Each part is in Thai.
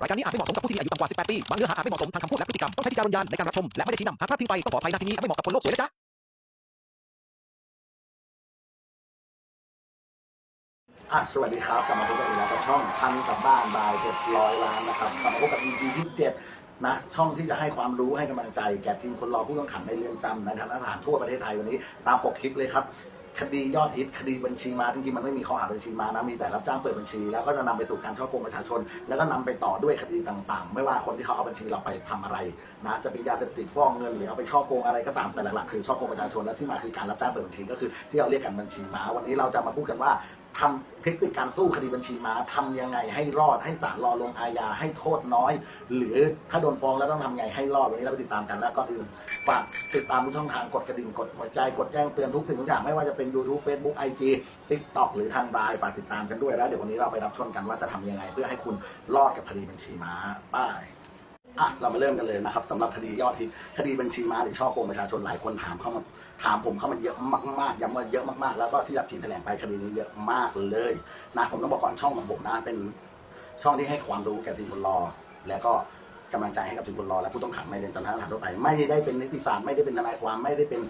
รายการนี้อาจไม่เหมาะสมกับผู้ที่มีอายุต่ำกว่า 18 ปี บางเนื้อหาอาจไม่เหมาะสมทางคำพูดและพฤติกรรม ต้องใช้วิจารณญาณในการรับชม และไม่ได้ชี้นำ หากพลาดพิงไปต้องขออภัยณที่นี้ไม่เหมาะกับคนโลกสวยนะจ๊ะอะสวัสดีครับกลับมาพบกันอีกแล้วกับช่องพันกับบ้านบายเจ็ดร้อยล้านนะครับกลับมาพบกับ EP ที่เจ็ดนะช่องที่จะให้ความรู้ให้กำลังใจแก่ทีมคนรอผู้ต้องขังในเรือนจำในฐานะทหารทั่วประเทศไทยวันนี้ ตามปกคลิปเลยครับ คดียอดฮิตคดีบัญชีม้าจริงๆมันไม่มีข้อหาบัญชีม้านะมีแต่รับจ้างเปิดบัญชี แล้วก็จะนำไปสู่การช่อโกงประชาชน แล้วก็นำไปต่อด้วยคดีต่างๆ ไม่ว่าคนที่เขาเอาบัญชีเราไปทำอะไรนะจะเป็นยาเสพติดฟอกเงินหรือเอาไปช่อโกงอะไรก็ตามแต่หลักๆคือช่อโกงประชาชนและที่มาคือการรับจ้างเปิดบัญชีก็คือที่เราเรียกกันบัญชีม้าวันนี้เราจะมาพูดกันว่า ทำเทคนิคการสู้คดีบัญชีม้าทำยังไงให้รอดให้ศาลรอลงอาญาให้โทษน้อย หรือถ้าโดนฟ้องแล้วต้องทำไงให้รอดวันนี้เราไปติดตามกันแล้วก็อื่นฝากติดตามทุกช่องทางกดกระดิ่งกดหัวใจกดแจ้งเตือนทุกสิ่งทุกอย่างไม่ว่าจะเป็น YouTube Facebook IG TikTok หรือทางไลน์ฝากติดตามกันด้วยแล้วเดี๋ยววันนี้เราไปรับชมกันว่าจะทำยังไง เพื่อให้คุณรอดกับคดีบัญชีม้าป้าย อะเรามาเริ่มกันเลยนะครับสำหรับคดียอดฮิตคดีบัญชีม้าหรือช่อโกงประชาชนหลายคนถามเข้ามาถามผมเข้ามาเยอะมากๆย้ำว่าเยอะมากๆ แล้วก็ที่รับผิดแถลงไปคดีนี้เยอะมากเลยนะผมต้องบอกก่อนช่องของผมนะเป็นช่องที่ให้ความรู้แก่ทีมคนรอ แล้วก็กำลังใจให้กับทีมคนรอ และผู้ต้องขังในเรือนจำทหารทั่วไป ไม่ได้เป็นนิติศาสตร์ไม่ได้เป็นทนายความไม่ได้เป็น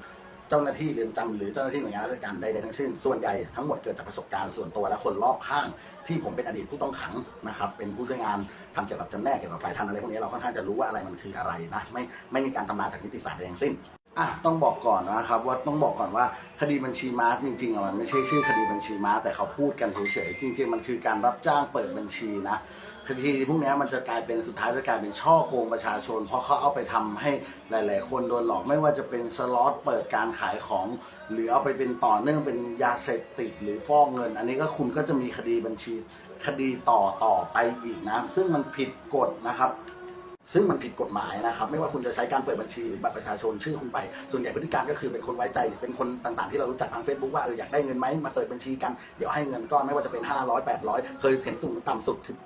เจ้าหน้าที่เรือนจำหรือเจ้าหน้าที่หน่วยงานราชการใดๆทั้งสิ้นส่วนใหญ่ทั้งหมดเกิดจากประสบการณ์ส่วนตัวและคนรอบข้าง ที่ผมเป็นอดีตผู้ต้องขังนะครับเป็นผู้ช่วยงานทำเกี่ยวกับจำแนกเกี่ยวกับฝ่ายทันอะไรพวกนี้เราค่อนข้างจะรู้ว่าอะไรมันคืออะไรนะไม่ไม่มีการตำราจากนิติศาสตร์ใดทั้งสิ้น อะต้องบอกก่อนนะครับว่าต้องบอกก่อนว่าคดีบัญชีม้าจริงๆอะมันไม่ใช่ชื่อคดีบัญชีม้าแต่เขาพูดกันเฉยๆจริง ๆ มันคือการรับจ้างเปิดบัญชีนะคดีพวกนี้มันจะกลายเป็นสุดท้ายจะกลายเป็นช่อโกงประชาชน เพราะเขาเอาไปทำให้หลาย ๆ คนโดนหลอกไม่ว่าจะเป็นสล็อตเปิดการขายของ หรือเอาไปเป็นต่อเนื่องเป็นยาเสพติดหรือฟอกเงิน อันนี้ก็คุณก็จะมีคดีบัญชีคดีต่อต่อไปอีกนะ ซึ่งมันผิดกฎนะครับ ซึ่งมันผิดกฎหมายนะครับ ไม่ว่าคุณจะใช้การเปิดบัญชีหรือบัตรประชาชนชื่อคุณไป ส่วนใหญ่พฤติการก็คือเป็นคนไว้ใจเป็นคนต่างๆที่เรารู้จักทาง Facebook ว่าเอออยากได้เงินไหมมาเปิดบัญชีกันเดี๋ยวให้เงินก้อนไม่ว่าจะเป็น 500 800 เคยเห็นสูงต่ำสุดคือ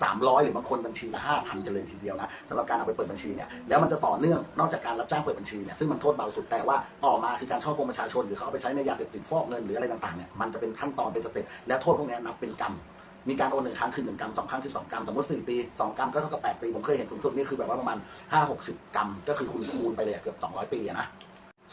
300 หรือบางคนบัญชีละ5,000กันเลยทีเดียวนะสำหรับการเอาไปเปิดบัญชีเนี่ยแล้วมันจะต่อเนื่องนอกจากการรับจ้างเปิดบัญชีเนี่ยซึ่งมันโทษเบาสุดแต่ว่าต่อมาคือการช่อโกงประชาชนหรือเขาเอาไปใช้ในยาเสพติดฟอกเงินหรืออะไรต่างๆเนี่ยมันจะเป็นขั้นตอนเป็นสเต็ปและโทษพวกนี้นับเป็นกรรม มีการโอนหนึ่งครั้งคือหนึ่งกรัมสองครั้งคือสองกรัมสมมติสี่ปีสองกรัมก็เท่ากับแปดปีผมเคยเห็นสูงสุดนี่คือแบบว่าประมาณห้าหกสิบกรัม ก็คือคูณคูณไปเลยเกือบสองร้อยปีนะ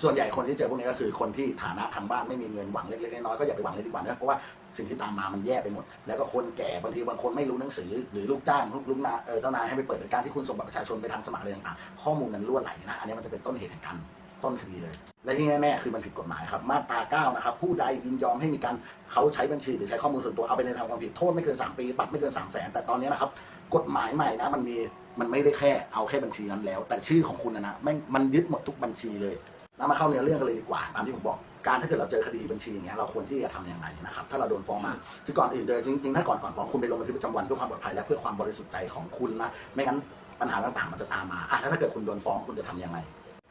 ส่วนใหญ่คนที่เจอพวกนี้ก็คือคนที่ฐานะทางบ้านไม่มีเงินหวังเล็กๆน้อยๆก็อย่าไปหวังเลยดีกว่านะเพราะว่าสิ่งที่ตามมามันแย่ไปหมด แล้วก็คนแก่บางทีบางคนไม่รู้หนังสือ หรือลูกจ้างลูกนาเออเจ้านายให้ไปเปิดการที่คุณส่งบัตรประชาชนไปทำสมัครอะไรต่างๆข้อมูลนั้นรั่วไหลนะอันนี้มันจะเป็นต้นเหตุแห่งการ ต้นคดีเลย และที่แน่ๆคือมันผิดกฎหมายครับ มาตรา9นะครับ ผู้ใดยินยอมให้มีการเขาใช้บัญชีหรือใช้ข้อมูลส่วนตัวเอาไปในทางความผิดโทษไม่เกิน 3 ปีปรับไม่เกิน3 0 0แสนแต่ตอนนี้นะครับ กฎหมายใหม่นะมันมีมันไม่ได้แค่เอาแค่บัญชีนั้นแล้ว แต่ชื่อของคุณนะนะแม่งมันยึดหมดทุกบัญชีเลยแล้วมาเข้าเนื้อเรื่องกันเลยดีกว่าตามที่ผมบอกการถ้าเกิดเราเจอคดีบัญชีอย่างเงี้ยเราควรที่จะทำยังไงนะครับถ้าเราโดนฟ้องมาคือก่อนอื่นเลยจริงๆถ้าก่อนก่อนฟ้องคุณไปลงบันทึกประจำวันเพื่อความปลอดภัยและเพื่อความบริสุทธิ์ใจของคุณนะไม่งั้นปัญหาต่างๆมันจะตามมาอะแล้วถ้าเกิดคุณโดนฟ้องคุณจะทำยังไง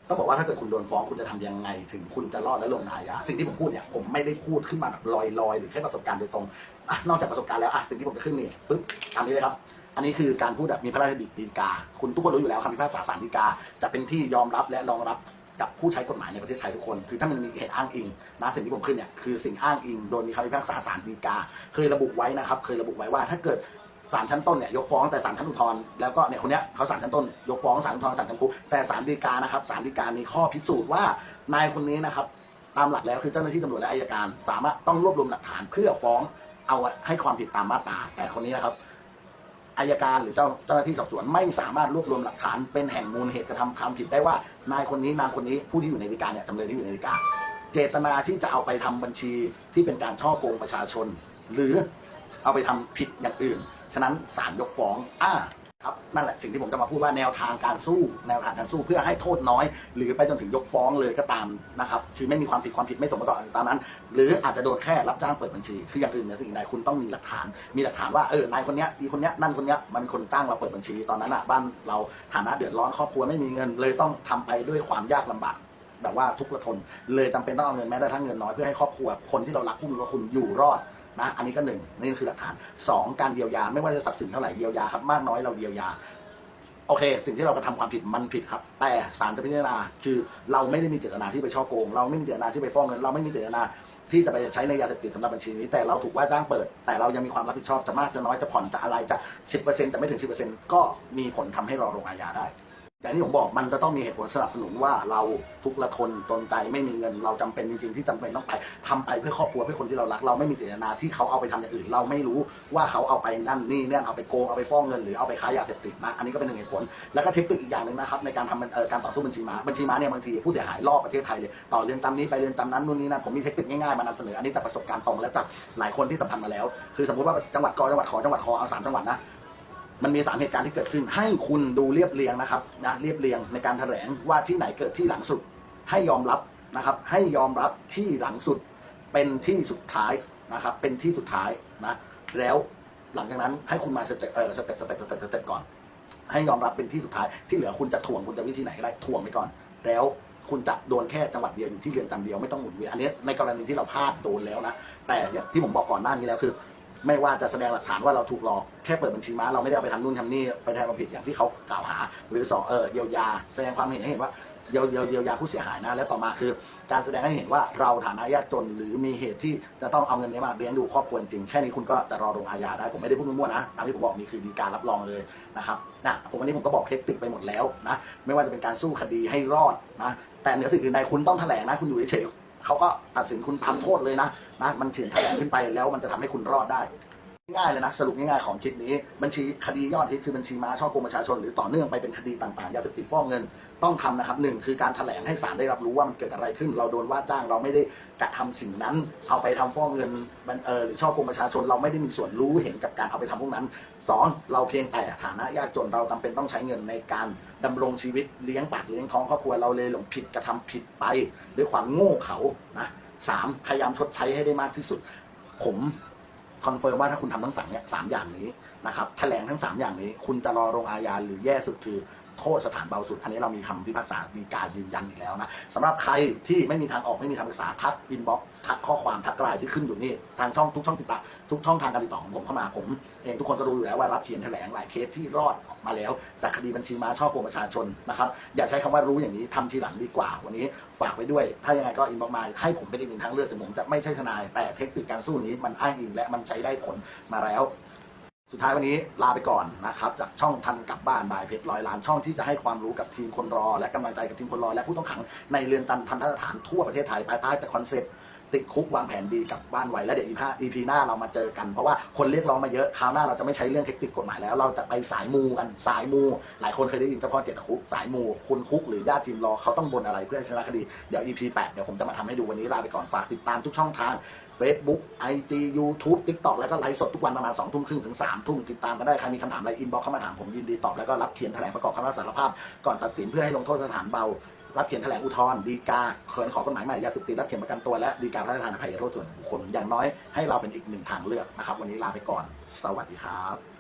ต้องบอกว่าถ้าเกิดคุณโดนฟ้องคุณจะทำยังไง ถึงคุณจะรอดและลงอาญาสิ่งที่ผมพูดเนี่ยผมไม่ได้พูดขึ้นมาแบบลอยๆ หรือแค่ประสบการณ์โดยตรงอะนอกจากประสบการณ์แล้วอะสิ่งที่ผมจะขึ้นนี่ปึ๊บตามนี้เลยครับ อันนี้คือการพูดแบบมีพระราชบิดีกา คุณทุกคนรู้อยู่แล้วคำพิพากษาศาลฎีกา จะเป็นที่ยอมรับและรองรับกับผู้ใช้กฎหมายในประเทศไทยทุกคน คือถ้ามันมีเหตุอ้างอิงนะสิ่งที่ผมขึ้นเนี่ยคือสิ่งอ้างอิงโดยมีคำพิพากษาศาลฎีกา เคยระบุไว้นะครับ เคยระบุไว้ว่าถ้าเกิด ศาลชั้นต้นเนี่ยยกฟ้องแต่ศาลชั้นอุทธรณ์แล้วก็เนี่ยคนเนี้ยเขาศาลชั้นต้นยกฟ้องศาลอุทธรณ์ศาลจำคุกแต่ศาลฎีกานะครับศาลฎีกามีข้อพิสูจน์ว่านายคนนี้นะครับตามหลักแล้วคือเจ้าหน้าที่ตำรวจและอัยการ สามารถต้องรวบรวมหลักฐานเพื่อฟ้องเอาให้ความผิดตามมาตราแต่คนนี้นะครับอายการหรือเจ้าเจ้าหน้าที่สอบสวนไม่สามารถรวบรวมหลักฐานเป็นแห่งมูลเหตุกระทำความผิดได้ว่านายคนนี้นางคนนี้ผู้ที่อยู่ในฎีกาเนี่ยจำเลยที่อยู่ในฎีกา เจตนาที่จะเอาไปทำบัญชีที่เป็นการช่อโกงประชาชน หรือเอาไปทำผิดอย่างอื่น ฉะนั้นศาลยกฟ้องอ่าครับนั่นแหละสิ่งที่ผมจะมาพูดว่าแนวทางการสู้ แนวทางการสู้เพื่อให้โทษน้อย หรือไปจนถึงยกฟ้องเลยก็ตามนะครับคือไม่มีความผิดความผิดไม่สมประกอบตามนั้น หรืออาจจะโดนแค่รับจ้างเปิดบัญชี คืออย่างอื่นเนี่ยสิ่งใดคุณต้องมีหลักฐาน มีหลักฐานว่าเออนายคนเนี้ยอีคนเนี้ยนั่นคนเนี้ยมันเป็นคนจ้างเราเปิดบัญชีตอนนั้นอะบ้านเราฐานะเดือดร้อนครอบครัวไม่มีเงินเลยต้องทำไปด้วยความยากลำบากแบบว่าทุกข์ระทนเลยจำเป็นต้องเอาเงินแม้แต่ทั้งเงินน้อยเพื่อให้ครอบครัวคนที่เรารักผู้มีพระคุณอยู่รอด นะอันนี้ก็หนึ่งนี่คือหลักฐานสองการเยียวยาไม่ว่าจะทรัพย์สินเท่าไหร่เยียวยาครับมากน้อยเราเยียวยา โอเค สิ่งที่เรากระทำความผิดมันผิดครับ แต่ศาลจะพิจารณาคือเราไม่ได้มีเจตนาที่ไปช่อโกง เราไม่มีเจตนาที่ไปฟ้องเงินเราไม่มีเจตนาที่จะไปใช้ในยาเสพติดสำหรับบัญชีนี้แต่เราถูกว่าจ้างเปิด แต่เรายังมีความรับผิดชอบจะมากจะน้อยจะผ่อนจะอะไรจะ10%แต่ไม่ถึง10%ก็มีผลทำให้เราลงอาญาได้ อย่ที่ผมบอกมันจะต้องมีเหตุผลสนับสนุนว่าเราทุกข์ระทนตนใจไม่มีเงิน เราจำเป็นจริงๆที่จำเป็นต้องไปทำไปเพื่อครอบครัวเพื่อคนที่เรารัก เราไม่มีเจตนาที่เขาเอาไปทำอย่างอื่น เราไม่รู้ว่าเขาเอาไปนั่นนี่เนี่ยเอาไปโกงเอาไปฟ้องเงินหรือเอาไปค้ายาเสพติดนะอันนี้ก็เป็นหนึ่งเหตุผลแล้วก็เทคนิคอีกอย่างหนึ่งนะครับในการทำเอ่อการต่อสู้บัญชีม้าบัญชีม้าเนี่ยบางทีผู้เสียหายรอบประเทศไทยเลยต่อเรือนจำนี้ไปเรือนจำนั้นนู่นนี่นั่นผมมีเทคนิคง่ายๆมานำเสนออันนี้จากประสบการณ์ตรงและจากหลายคนที่สัมพันธ์มาแล้ว คือสมมติว่าจังหวัดกอจังหวัดขอจังหวัดคอเอาสามจังหวัดนะ มันมีสามเหตุการณ์ที่เกิดขึ้น ให้คุณดูเรียบเรียงนะครับนะเรียบเรียงในการแถลงว่าที่ไหนเกิดที่หลังสุด ให้ยอมรับนะครับ ให้ยอมรับที่หลังสุดเป็นที่สุดท้ายนะครับ เป็นที่สุดท้ายนะแล้วหลังจากนั้นให้คุณมาสเต็ปเออสเต็ปสเต็ปสเต็ปสเต็ปก่อน ให้ยอมรับเป็นที่สุดท้ายที่เหลือคุณจะถ่วงคุณจะวิธีไหนก็ได้ถ่วงไปก่อน แล้วคุณจะโดนแค่จังหวัดเดียวที่เรือนจำเดียวไม่ต้องหมุนเวียนอันนี้ในกรณีที่เราพลาดโดนแล้วนะแต่เนี่ยที่ผมบอกก่อนหน้านี้แล้วคือ ไม่ว่าจะแสดงหลักฐานว่าเราถูกหลอกแค่เปิดบัญชีม้าเราไม่ได้เอาไปทำนู่นทำนี่ไปทำความผิดอย่างที่เขากล่าวหา หรือสองเออเยียวยา แสดงความเห็นให้เห็นว่าเยียวเยียวเยียวยาผู้เสียหายนะและต่อมาคือ การแสดงให้เห็นว่าเราฐานะยากจน หรือมีเหตุที่จะต้องเอาเงินนี้มาเลี้ยงดูครอบครัวจริงแค่นี้คุณก็จะรอลงอาญาได้ผมไม่ได้พูดมั่วๆนะตามที่ผมบอกนี่คือดีการรับรองเลยนะครับนะผมวันนี้ผมก็บอกเทคนิคไปหมดแล้วนะไม่ว่าจะเป็นการสู้คดีให้รอดนะแต่เหนือสิ่งอื่นใดคุณต้องแถลงนะคุณอยู่เฉย เขาก็ตัดสินคุณทำโทษเลยนะนะมันเถียงแถลงขึ้นไปแล้วมันจะทำให้คุณรอดได้ ง่ายเลยนะสรุปง่ายๆของคลิปนี้ บัญชีคดียอดฮิตคือบัญชีม้าช่อโกงประชาชน หรือต่อเนื่องไปเป็นคดีต่างๆยาเสพติดฟอกเงินต้องทำนะครับหนึ่งคือการแถลงให้ศาลได้รับรู้ว่ามันเกิดอะไรขึ้น เราโดนว่าจ้างเราไม่ได้กระทำสิ่งนั้น เอาไปทำฟอกเงินมันเออหรือช่อโกงประชาชนเราไม่ได้มีส่วนรู้เห็นกับการเอาไปทำพวกนั้นสองเราเพียงแต่ฐานะยากจนเราจำเป็นต้องใช้เงินในการดำรงชีวิตเลี้ยงปากเลี้ยงท้องครอบครัวเราเลยหลงผิดกระทำผิดไปด้วยความโง่เขานะสามพยายามชดใช้ให้ได้มากที่สุด ผม คอนเฟิร์มว่าถ้าคุณทำทั้งสามเนี่ยสามอย่างนี้นะครับแถลงทั้งสามอย่างนี้ คุณจะรอลงอาญาหรือแย่สุดคือ โทษสถานเบาสุด อันนี้เรามีคำพิพากษาดีการยืนยันอีกแล้วนะสำหรับใครที่ไม่มีทางออกไม่มีทางปรึกษาทักอินบ็อกทักข้อความทักไลน์ที่ขึ้นอยู่นี่ทางช่องทุกช่องติดต่อทุกช่องทางการติดต่อของผมเข้ามาผมเองทุกคนก็รู้อยู่แล้วว่ารับเขียนแถลงหลายเคสที่รอดออกมาแล้ว จากคดีบัญชีม้าช่อโกงประชาชนนะครับอย่าใช้คำว่ารู้อย่างนี้ทำทีหลังดีกว่า วันนี้ฝากไว้ด้วย ถ้ายังไงก็อินบ็อกมาให้ผมเป็นอีกหนึ่งทางเลือกแต่ผมจะไม่ใช่ทนาย แต่เทคนิคการสู้นี้มันอ้างอิงและมันใช้ได้ผลมาแล้ว สุดท้ายวันนี้ลาไปก่อนนะครับจากช่องทันกลับบ้านบายเพชรร้อยล้านช่องที่จะให้ความรู้กับทีมคนรอ และกำลังใจกับทีมคนรอ และผู้ต้องขังในเรือนจำทันทสถานทั่วประเทศไทยภายใต้แต่คอนเซ็ปต์ ติดคุกวางแผนดีกลับบ้านไวและเดี๋ยว EP 5 EP หน้าเรามาเจอกันเพราะว่าคนเรียกร้องมาเยอะคราวหน้าเราจะไม่ใช้เรื่องเทคนิคกฎหมายแล้วเราจะไปสายมูกันสายมู หลายคนเคยได้ยินเจ้าพ่อเจ็ดคุกสายมูคุณคุกหรือญาติทีมรอเขาต้องบนอะไรเพื่อให้ชนะคดีเดี๋ยว EP 8เดี๋ยวผมจะมาทำให้ดูวันนี้ลาไปก่อนฝากติดตามทุกช่องทาง Facebook IG YouTube TikTok แล้วก็ไลฟ์สดทุกวันประมาณ2ทุ่มครึ่งถึง3ทุ่มติดตามกันได้ใครมีคำถามอะไรอินบ็อกเข้ามาถามผมยินดีตอบแล้วก็รับเขียนแถลงประกอบคำรับสารภาพก่อนตัดสินเพื่อให้ลงโทษสถานเบา รับเขียนแถลงอุทธรณ์ดีกาเขินขอกฎหมายใหม่ยาเสพติดรับเขียนประกันตัวและดีกาพระราชทานอภัยโทษส่วนบุคคลอย่างน้อยให้เราเป็นอีกหนึ่งทางเลือกนะครับ วันนี้ลาไปก่อน สวัสดีครับ